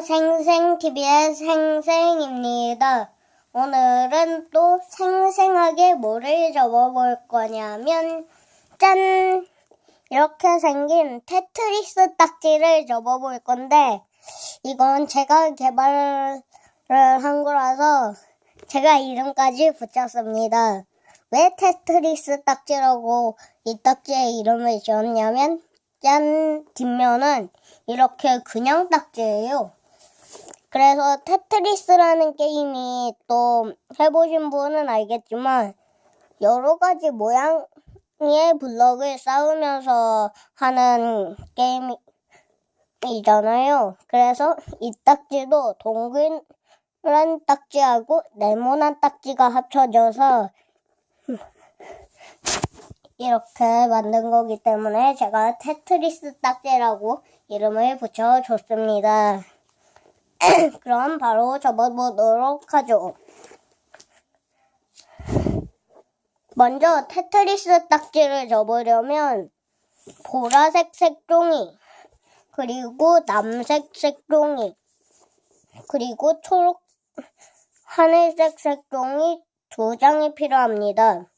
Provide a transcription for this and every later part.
생생TV의 생생입니다. 오늘은 또 생생하게 뭐를 접어볼 거냐면, 짠! 이렇게 생긴 테트리스 딱지를 접어볼 건데, 이건 제가 개발을 한 거라서 제가 이름까지 붙였습니다. 왜 테트리스 딱지라고 이 딱지의 이름을 지었냐면, 짠! 뒷면은 이렇게 그냥 딱지예요. 그래서 테트리스라는 게임이 또 해보신 분은 알겠지만 여러 가지 모양의 블럭을 쌓으면서 하는 게임이잖아요. 그래서 이 딱지도 동그란 딱지하고 네모난 딱지가 합쳐져서 이렇게 만든 거기 때문에 제가 테트리스 딱지라고 이름을 붙여줬습니다. 그럼 바로 접어보도록 하죠. 먼저 테트리스 딱지를 접으려면 보라색 색종이, 그리고 남색 색종이, 그리고 초록 하늘색 색종이 두 장이 필요합니다.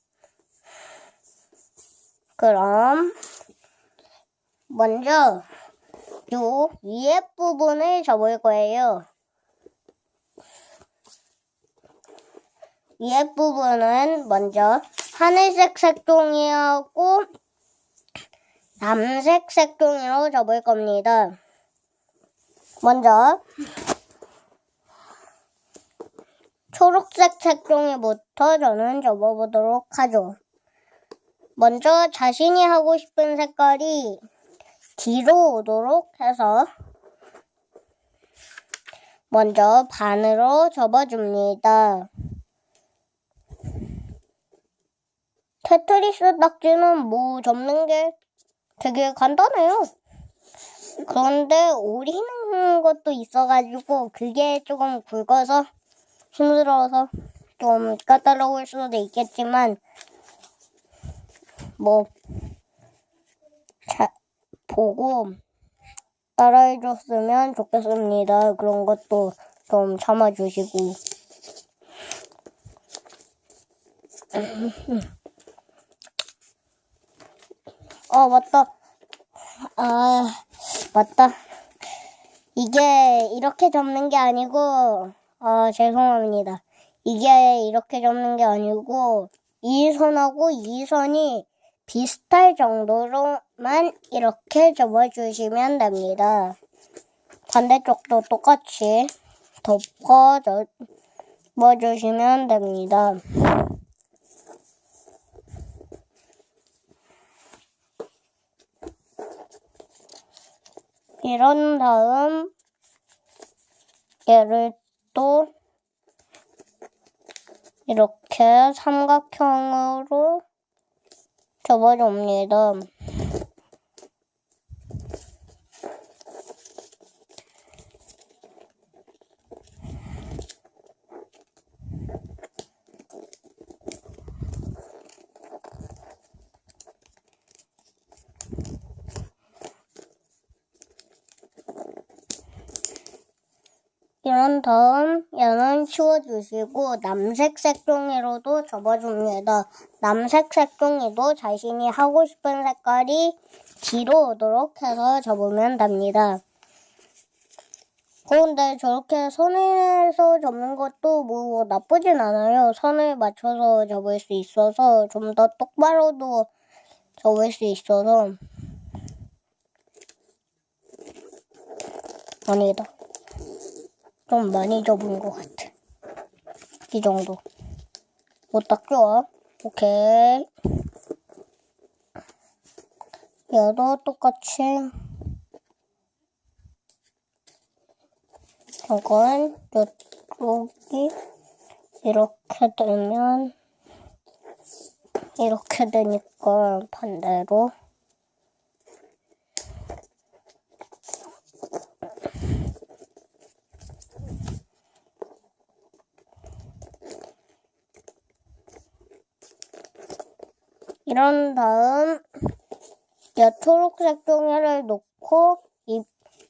그럼 먼저 요 위에 부분을 접을 거예요. 위에 부분은 먼저 하늘색 색종이하고 남색 색종이로 접을 겁니다. 먼저 초록색 색종이부터 저는 접어보도록 하죠. 먼저 자신이 하고 싶은 색깔이 뒤로 오도록 해서 먼저 반으로 접어줍니다. 테트리스 딱지는 뭐 접는 게 되게 간단해요. 그런데 오리는 것도 있어가지고 그게 조금 굵어서 힘들어서 좀 까다로울 수도 있겠지만 뭐 자, 보고 따라해줬으면 좋겠습니다. 그런 것도 좀 참아주시고. 어, 맞다. 아, 맞다. 이게 이렇게 접는 게 아니고, 아, 죄송합니다. 이게 이렇게 접는 게 아니고, 이 선하고 이 선이 비슷할 정도로만 이렇게 접어주시면 됩니다. 반대쪽도 똑같이 덮어 접어주시면 됩니다. 이런 다음 얘를 또 이렇게 삼각형으로 접어줍니다. 이런 다음 얘는 치워주시고 남색 색종이로도 접어줍니다. 남색 색종이도 자신이 하고 싶은 색깔이 뒤로 오도록 해서 접으면 됩니다. 그런데 저렇게 선에서 접는 것도 뭐 나쁘진 않아요. 선을 맞춰서 접을 수 있어서 좀 더 똑바로도 접을 수 있어서 아니다. 좀 많이 접은 것 같아. 이 정도. 못딱 좋아. 오케이. 얘도 똑같이. 이건 이쪽이 이렇게 되면 이렇게 되니까 반대로 이런 다음 이 초록색 종이를 놓고 이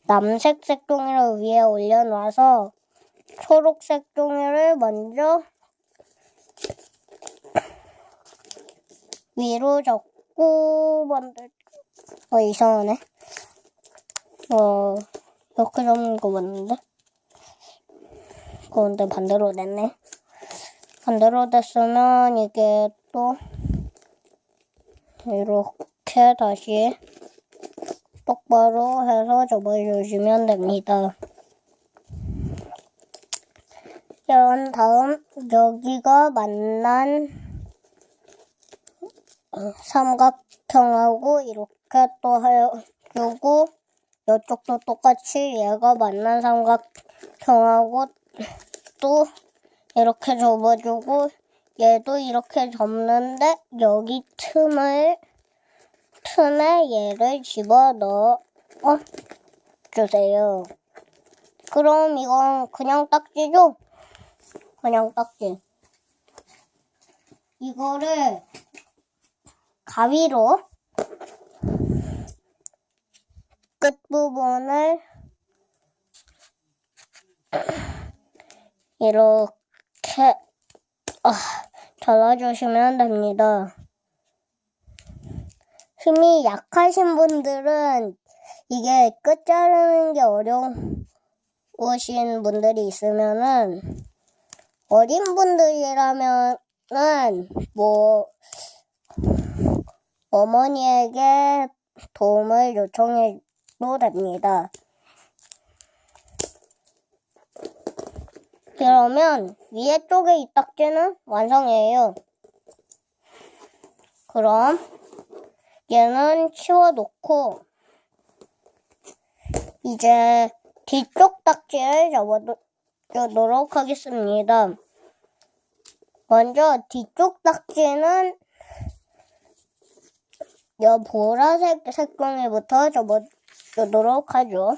남색 색 종이를 위에 올려놔서 초록색 종이를 먼저 위로 접고 만들 어 이상하네. 어 이렇게 접는 거 맞는데? 그런데 반대로 됐네. 반대로 됐으면 이게 또 이렇게 다시 똑바로 해서 접어주시면 됩니다. 그런 다음 여기가 만난 어, 삼각형하고 이렇게 또 해주고 이쪽도 똑같이 얘가 만난 삼각형하고 또 이렇게 접어주고 얘도 이렇게 접는데 여기 틈을 틈에 얘를 집어 넣어 주세요. 그럼 이건 그냥 딱지죠? 그냥 딱지. 이거를 가위로 끝부분을 이렇게 아, 잘라주시면 됩니다. 힘이 약하신 분들은 이게 끝 자르는 게 어려우신 분들이 있으면은 어린 분들이라면은 뭐 어머니에게 도움을 요청해도 됩니다. 그러면 위에 쪽에 이 딱지는 완성이에요. 그럼 얘는 치워놓고 이제 뒤쪽 딱지를 접어주도록 하겠습니다. 먼저 뒤쪽 딱지는 여 보라색 색종이부터 접어주도록 하죠.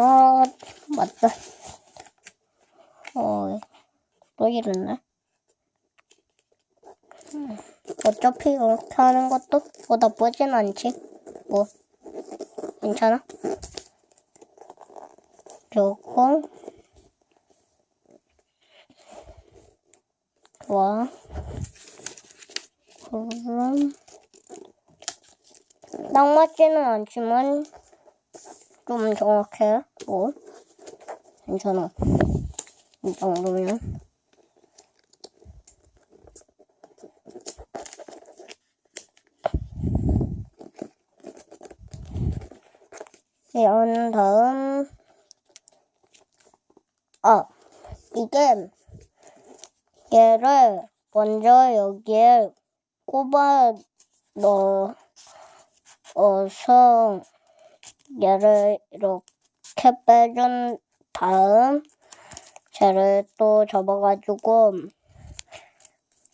아, 맞다. 어, 또 이랬네. 음, 어차피 이렇게 하는 것도 뭐 나쁘진 않지. 뭐, 괜찮아. 요거, 와, 그럼, 딱 맞지는 않지만, 좀 정확해. 뭐, 괜찮아. 이 정도면. 이런 다음, 아, 이게, 얘를 먼저 여기에 꼽아 넣어서, 얘를 이렇게 빼준 다음, 쟤를 또 접어가지고,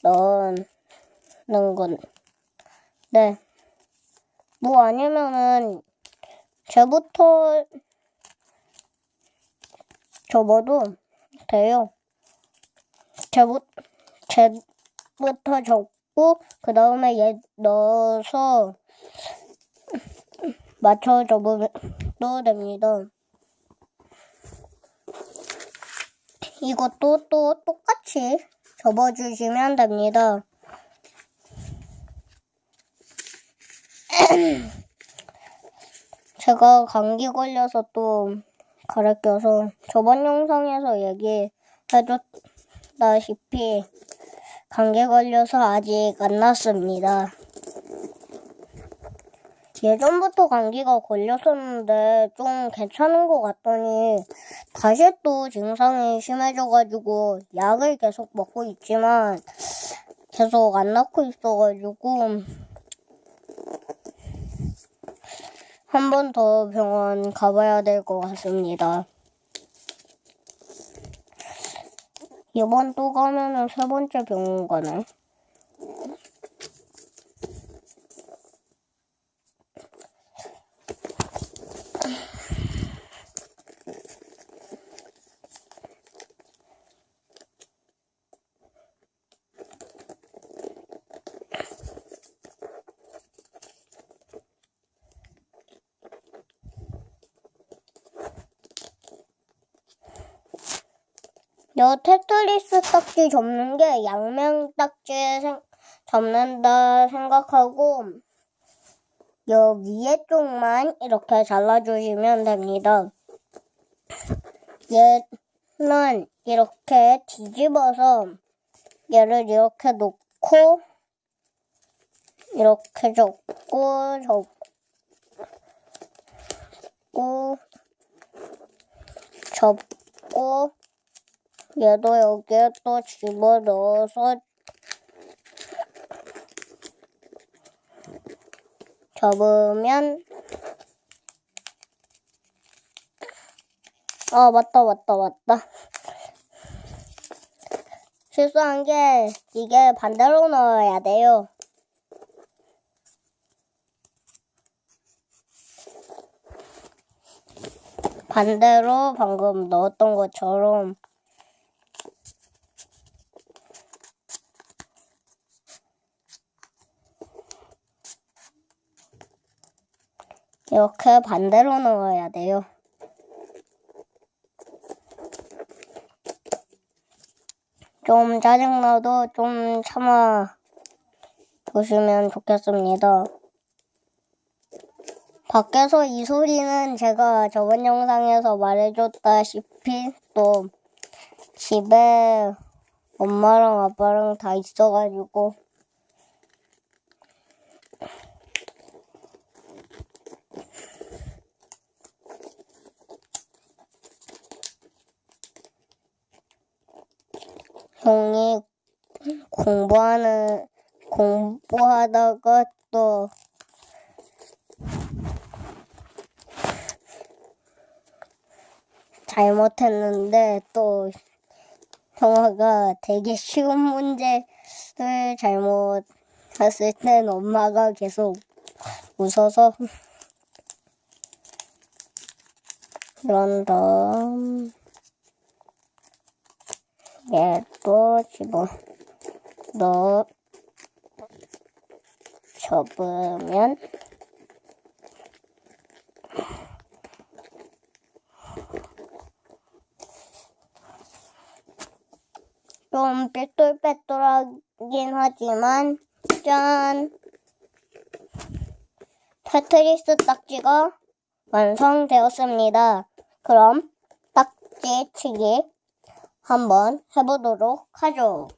넣는 건, 네. 뭐 아니면은, 쟤부터 접어도 돼요. 쟤부, 쟤부터 접고, 그 다음에 얘 넣어서 맞춰 접어도 됩니다. 이것도 또 똑같이 접어주시면 됩니다. 제가 감기 걸려서 또 가래 껴서 저번 영상에서 얘기해줬다시피 감기 걸려서 아직 안 났습니다. 예전부터 감기가 걸렸었는데 좀 괜찮은 것 같더니 다시 또 증상이 심해져가지고 약을 계속 먹고 있지만 계속 안 낫고 있어가지고 한 번 더 병원 가봐야 될 것 같습니다. 이번 또 가면은 세 번째 병원 가네. 여 테트리스 딱지 접는 게 양면 딱지 생, 접는다 생각하고 여 위에 쪽만 이렇게 잘라주시면 됩니다. 얘는 이렇게 뒤집어서 얘를 이렇게 놓고 이렇게 접고 접고 접고 얘도 여기에 또 집어넣어서 접으면 아 맞다 맞다 맞다. 실수한 게 이게 반대로 넣어야 돼요. 반대로 방금 넣었던 것처럼 이렇게 반대로 넣어야 돼요. 좀 짜증나도 좀 참아 보시면 좋겠습니다. 밖에서 이 소리는 제가 저번 영상에서 말해줬다시피 또 집에 엄마랑 아빠랑 다 있어가지고 형이 공부하는 공부하다가 또 잘못했는데 또 형아가 되게 쉬운 문제를 잘못했을 땐 엄마가 계속 웃어서 그런 다 음 얘도 집어 넣어 접으면 좀 삐뚤빼뚤하긴 하지만 짠 테트리스 딱지가 완성되었습니다. 그럼 딱지 치기 한번 해보도록 하죠.